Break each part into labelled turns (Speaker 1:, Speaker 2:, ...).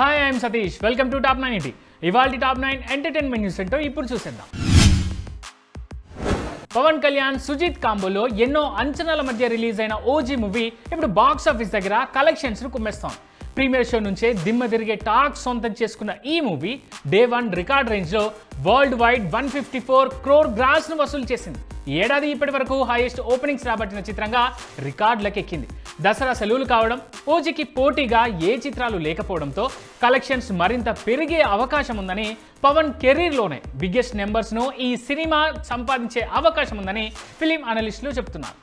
Speaker 1: Hi I'm Satish welcome to top nine ET ఇవాళ top nine entertainment news ఏంటో ఇప్పుడు చూసేద్దాం. పవన్ కళ్యాణ్ సుజిత్ కాంబోలో ఎన్నో అంచనాల మధ్య రిలీజ్ అయిన ఓజీ మూవీ ఇప్పుడు బాక్స్ ఆఫీస్ దగ్గర కలెక్షన్స్ను కుమ్మేస్తాం ప్రీమియర్ షో నుంచే దిమ్మ తిరిగే టాక్ సొంతం చేసుకున్న ఈ మూవీ డే వన్ రికార్డ్ రేంజ్లో worldwide one fifty four crore గ్రాస్ను వసూలు చేసింది. ఏడాది ఇప్పటి వరకు హైయెస్ట్ ఓపెనింగ్స్ రాబట్టిన చిత్రంగా రికార్డులకు ఎక్కింది దసరా సెలవులు కావడం ఓజీకి పోటీగా ఏ చిత్రాలు లేకపోవడంతో కలెక్షన్స్ మరింత పెరిగే అవకాశం ఉందని పవన్ కెరీర్లోనే బిగ్గెస్ట్ నెంబర్స్ను ఈ సినిమా సంపాదించే అవకాశం ఉందని ఫిలిం అనలిస్టులు చెబుతున్నారు.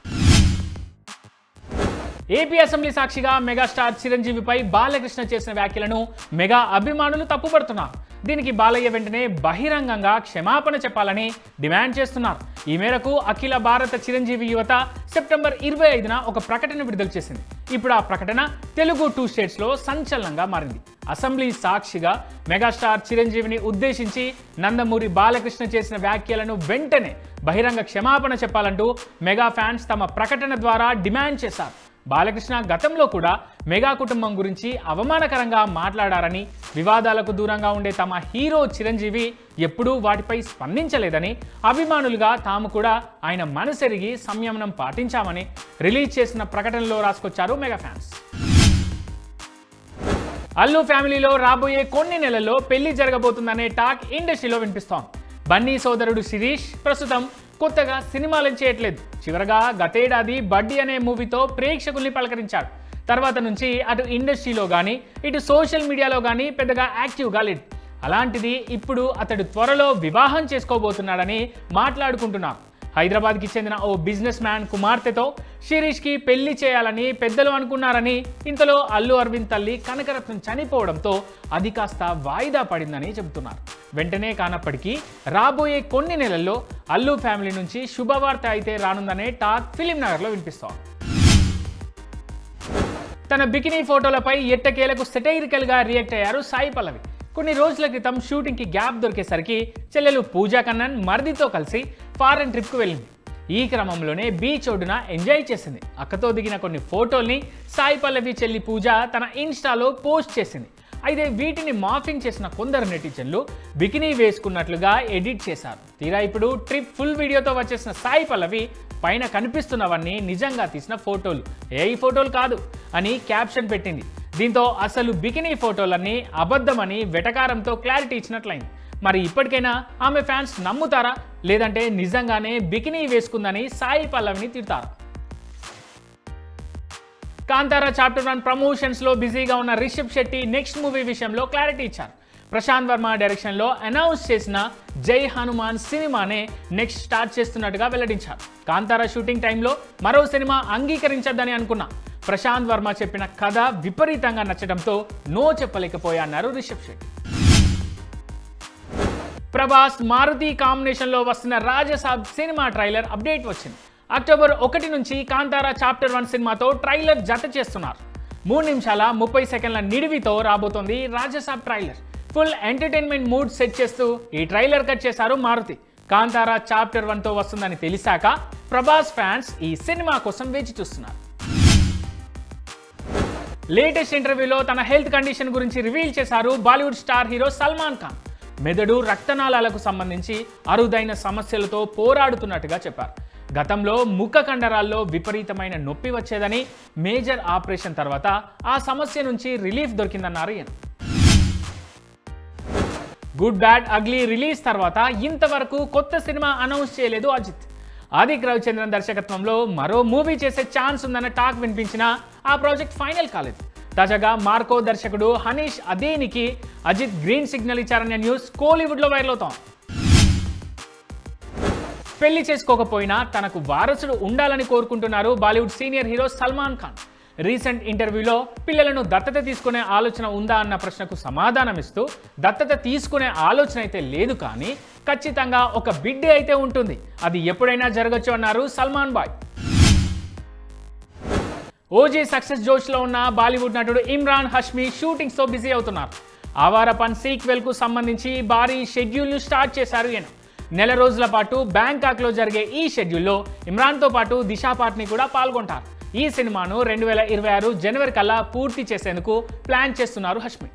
Speaker 1: ఏపీ అసెంబ్లీ సాక్షిగా మెగాస్టార్ చిరంజీవిపై బాలకృష్ణ చేసిన వ్యాఖ్యలను మెగా అభిమానులు తప్పుపడుతున్నారు. దీనికి బాలయ్య వెంటనే బహిరంగంగా క్షమాపణ చెప్పాలని డిమాండ్ చేస్తున్నారు. ఈ మేరకు అఖిల భారత చిరంజీవి యువత సెప్టెంబర్ ఇరవై ఐదున ఒక ప్రకటన విడుదల చేసింది. ఇప్పుడు ఆ ప్రకటన తెలుగు టూ స్టేట్స్లో సంచలనంగా మారింది. అసెంబ్లీ సాక్షిగా మెగాస్టార్ చిరంజీవిని ఉద్దేశించి నందమూరి బాలకృష్ణ చేసిన వ్యాఖ్యలను వెంటనే బహిరంగ క్షమాపణ చెప్పాలంటూ మెగా ఫ్యాన్స్ తమ ప్రకటన ద్వారా డిమాండ్ చేశారు. బాలకృష్ణ గతంలో కూడా మెగా కుటుంబం గురించి అవమానకరంగా మాట్లాడారని వివాదాలకు దూరంగా ఉండే తమ హీరో చిరంజీవి ఎప్పుడూ వాటిపై స్పందించలేదని అభిమానులుగా తాము కూడా ఆయన మనసెరిగి సంయమనం పాటించామని రిలీజ్ చేసిన ప్రకటనలో రాసుకొచ్చారు మెగా ఫ్యాన్స్. అల్లు ఫ్యామిలీలో రాబోయే కొన్ని నెలల్లో పెళ్ళి జరగబోతుందనే టాక్ ఇండస్ట్రీలో వినిపిస్తోంది. బన్నీ సోదరుడు శిరీష్ ప్రస్తుతం కొత్తగా సినిమాలు చేయట్లేదు. చివరగా గతేడాది బడ్డీ అనే మూవీతో ప్రేక్షకుల్ని పలకరించాడు. తర్వాత నుంచి అటు ఇండస్ట్రీలో కానీ ఇటు సోషల్ మీడియాలో కానీ పెద్దగా యాక్టివ్గా లేదు అలాంటిది ఇప్పుడు అతడు త్వరలో వివాహం చేసుకోబోతున్నాడని మాట్లాడుకుంటున్నారు హైదరాబాద్కి చెందిన ఓ బిజినెస్ మ్యాన్ కుమార్తెతో శిరీష్కి పెళ్ళి చేయాలని పెద్దలు అనుకున్నారని ఇంతలో అల్లు అరవింద్ తల్లి కనకరత్నం చనిపోవడంతో అది కాస్త వాయిదా పడిందని చెబుతున్నారు. వెంటనే కానప్పటికీ రాబోయే కొన్ని నెలల్లో అల్లు ఫ్యామిలీ నుంచి శుభవార్త అయితే రానుందనే టాక్ ఫిలిం నగర్లో వినిపిస్తోంది. తన బికినీ ఫోటోలపై ఎట్టకేలకు సెటైరికల్గా రియాక్ట్ అయ్యారు సాయి పల్లవి. కొన్ని రోజుల క్రితం షూటింగ్కి గ్యాప్ దొరికేసరికి చెల్లెలు పూజా కన్నన్ మర్దితో కలిసి ఫారెన్ ట్రిప్కు వెళ్ళింది. ఈ క్రమంలోనే బీచ్ ఒడ్డున ఎంజాయ్ చేసింది. అక్కతో దిగిన కొన్ని ఫోటోల్ని సాయి పల్లవి చెల్లి పూజ తన ఇన్స్టాలో పోస్ట్ చేసింది. అయితే వీటిని మాఫింగ్ చేసిన కొందరు నెటిజన్లు బికినీ వేసుకున్నట్లుగా ఎడిట్ చేశారు. తీరా ఇప్పుడు ట్రిప్ ఫుల్ వీడియోతో వచ్చేసిన సాయి పల్లవి పైన కనిపిస్తున్నవన్నీ నిజంగా తీసిన ఫోటోలు. ఏ ఫోటోలు కాదు అని క్యాప్షన్ పెట్టింది. దీంతో అసలు బికినీ ఫోటోలన్నీ అబద్ధమని వెటకారంతో క్లారిటీ ఇచ్చినట్లయింది. మరి ఇప్పటికైనా ఆమె ఫ్యాన్స్ నమ్ముతారా? లేదంటే నిజంగానే బికినీ వేసుకుందని సాయి పల్లవిని తిడతారా? కాంతారా చాప్టర్ వన్ ప్రమోషన్స్లో బిజీగా ఉన్న రిషబ్ శెట్టి నెక్స్ట్ మూవీ విషయంలో క్లారిటీ ఇచ్చారు. ప్రశాంత్ వర్మ డైరెక్షన్లో అనౌన్స్ చేసిన జై హనుమాన్ సినిమానే నెక్స్ట్ స్టార్ట్ చేస్తున్నట్టుగా వెల్లడించారు. కాంతారా షూటింగ్ టైంలో మరో సినిమా అంగీకరించద్దని అనుకున్నా. ప్రశాంత్ వర్మ చెప్పిన కథ విపరీతంగా నచ్చడంతో నో చెప్పలేకపోయా అన్నారు రిషబ్ శెట్టి. ప్రభాస్ మారుతి కాంబినేషన్లో వస్తున్న రాజసాబ్ సినిమా ట్రైలర్ అప్డేట్ వచ్చింది. అక్టోబర్ ఒకటి నుంచి కాంతారా చాప్టర్ వన్ సినిమాతో ట్రైలర్ జత చేస్తున్నారు. మూడు నిమిషాల ముప్పై సెకండ్ల నిడివితో రాబోతోంది Rajasaab trailer. Full entertainment mood set చేస్తూ ఈ ట్రైలర్ కట్ చేశారు మారుతి. కాంతారా చాప్టర్ వన్తో వస్తుందని తెలిసాక ప్రభాస్ ఫ్యాన్స్ ఈ సినిమా కోసం వేచి చూస్తున్నారు. లేటెస్ట్ ఇంటర్వ్యూలో తన హెల్త్ కండిషన్ గురించి రివీల్ చేశారు Bollywood star hero Salman Khan. మెదడు రక్తనాళాలకు సంబంధించి అరుదైన సమస్యలతో పోరాడుతున్నట్టుగా చెప్పారు. గతంలో ముఖ కండరాల్లో విపరీతమైన నొప్పి వచ్చేదని మేజర్ ఆపరేషన్ తర్వాత ఆ సమస్య నుంచి రిలీఫ్ దొరికిందన్నారు ఈయన. గుడ్ బ్యాడ్ అగ్లీ రిలీజ్ తర్వాత ఇంతవరకు కొత్త సినిమా అనౌన్స్ చేయలేదు అజిత్. ఆదిక్ రవిచంద్రన్ దర్శకత్వంలో మరో మూవీ చేసే ఛాన్స్ ఉందన్న టాక్ వినిపించినా ఆ ప్రాజెక్ట్ ఫైనల్ కాలేదు. తాజాగా మార్కో దర్శకుడు హనీష్ అదేనికి అజిత్ గ్రీన్ సిగ్నల్ ఇచ్చారనే న్యూస్ కోలీవుడ్లో వైరల్ అవుతాం పెళ్ళి చేసుకోకపోయినా తనకు వారసుడు ఉండాలని కోరుకుంటున్నారు Bollywood senior hero Salman Khan. Recent ఇంటర్వ్యూలో పిల్లలను దత్తత తీసుకునే ఆలోచన ఉందా అన్న ప్రశ్నకు సమాధానమిస్తూ దత్తత తీసుకునే ఆలోచన అయితే లేదు కానీ ఖచ్చితంగా ఒక బిడ్డే అయితే ఉంటుంది. అది ఎప్పుడైనా జరగచ్చు అన్నారు సల్మాన్ బాయ్. ఓజీ సక్సెస్ జోష్లో ఉన్న బాలీవుడ్ నటుడు ఇమ్రాన్ హష్మి షూటింగ్స్తో బిజీ అవుతున్నారు. ఆవార పన్ సీక్వెల్కు సంబంధించి భారీ షెడ్యూల్ను స్టార్ట్ చేశారు ఈయన. నెల రోజుల పాటు బ్యాంకాక్లో జరిగే ఈ షెడ్యూల్లో ఇమ్రాన్తో పాటు దిశా పాట్ని కూడా పాల్గొంటారు. ఈ సినిమాను రెండు వేల ఇరవై ఆరు జనవరి కల్లా పూర్తి చేసేందుకు ప్లాన్ చేస్తున్నారు హష్మి.